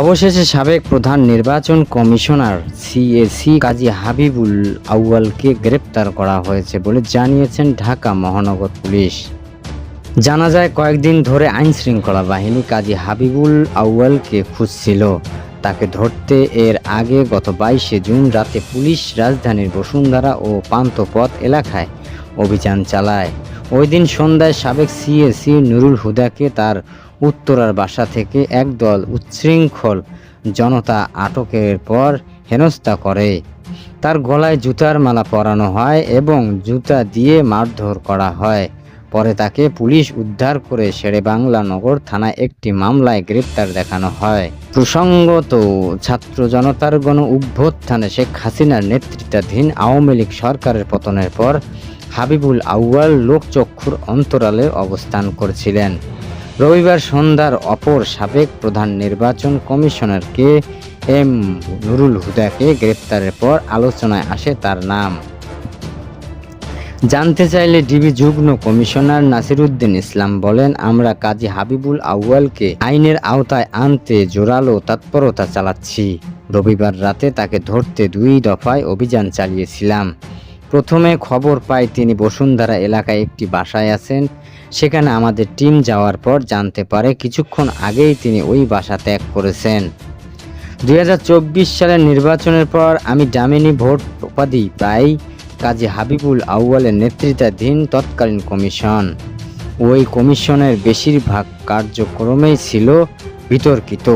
অবশেষে সাবেক প্রধান নির্বাচন কমিশনার সিএসি কাজী হাবিবুল আউয়ালকে গ্রেপ্তার করা হয়েছে বলে জানিয়েছেন ঢাকা মহানগর পুলিশ। জানা যায়, কয়েকদিন ধরে আইন শৃঙ্খলা বাহিনী কাজী হাবিবুল আউয়ালকে খুঁজছিল। তাকে ধরতে এর আগে গত বাইশে জুন রাতে পুলিশ রাজধানীর বসুন্ধরা ও পান্থপথ এলাকায় অভিযান চালায়। ওই দিন সন্ধ্যায় সাবেক সিএসি নুরুল হুদাকে তার উত্তরার বাসা থেকে একদল উচ্ছৃঙ্খল জনতা আটকের পর হেনস্থা করে। তার গলায় জুতার মালা পরানো হয় এবং জুতা দিয়ে মারধর করা হয়। পরে তাকে পুলিশ উদ্ধার করে শেরে বাংলা নগর থানায় একটি মামলায় গ্রেপ্তার দেখানো হয়। প্রসঙ্গত, ছাত্র জনতার গণ অভ্যুত্থানে শেখ হাসিনার নেতৃত্বাধীন আওয়ামী লীগ সরকারের পতনের পর হাবিবুল আউয়াল লোকচক্ষুর অন্তরালে অবস্থান করছিলেন। রবিবার সন্ধ্যার অপর সাবেক প্রধান নির্বাচন কমিশনার কে এম নুরুল হুদাকে গ্রেপ্তারের পর আলোচনায় আসে তার নাম। জানতে চাইলে ডিবি যুগ্ম কমিশনার নাসিরুদ্দিন ইসলাম বলেন, আমরা কাজী হাবিবুল আউয়ালকে আইনের আওতায় আনতে জোরালো তৎপরতা চালাচ্ছি। রবিবার রাতে তাকে ধরতে দুই দফায় অভিযান চালিয়েছিলাম। প্রথমে খবর পাই তিনি বসুন্ধরা এলাকায় একটি বাসায় আছেন। সেখানে আমাদের টিম যাওয়ার পর জানতে পারে কিছুক্ষণ আগেই তিনি ওই বাসা ত্যাগ করেছেন। দু হাজার চব্বিশ সালের নির্বাচনের পর আমি ডামিনি ভোট উপাধি পাই কাজী হাবিবুল আউয়ালের নেতৃত্বাধীন তৎকালীন কমিশন। ওই কমিশনের বেশিরভাগ কার্যক্রমেই ছিল বিতর্কিত।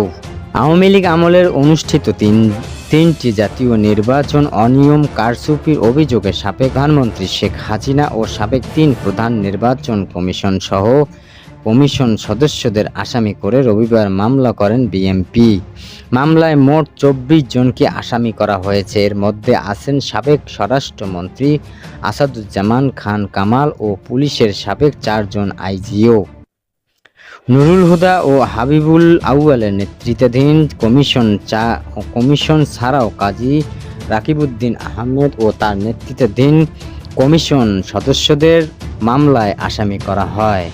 আওয়ামী লীগ আমলের অনুষ্ঠিত তিন, তিনটি জাতীয় নির্বাচন অনিয়ম কারচুপির অভিযোগে সাবেক প্রধানমন্ত্রী শেখ হাসিনা ও সাবেক তিন প্রধান নির্বাচন কমিশন সহ কমিশন সদস্যদের আসামি করে রবিবার মামলা করেন বিএমপি মামলায় মোট চব্বিশ জনকে আসামি করা হয়েছে। এর মধ্যে আছেন সাবেক স্বরাষ্ট্রমন্ত্রী আসাদুজ্জামান খান কামাল ও পুলিশের সাবেক চারজন আইজিও। নুরুল হুদা ও হাবিবুল আউয়ালের নেতৃত্বাধীন কমিশন চা কমিশন ছাড়াও কাজী রাকিবউদ্দিন আহমেদ ও তার নেতৃত্বাধীন কমিশন সদস্যদের মামলায় আসামি করা হয়।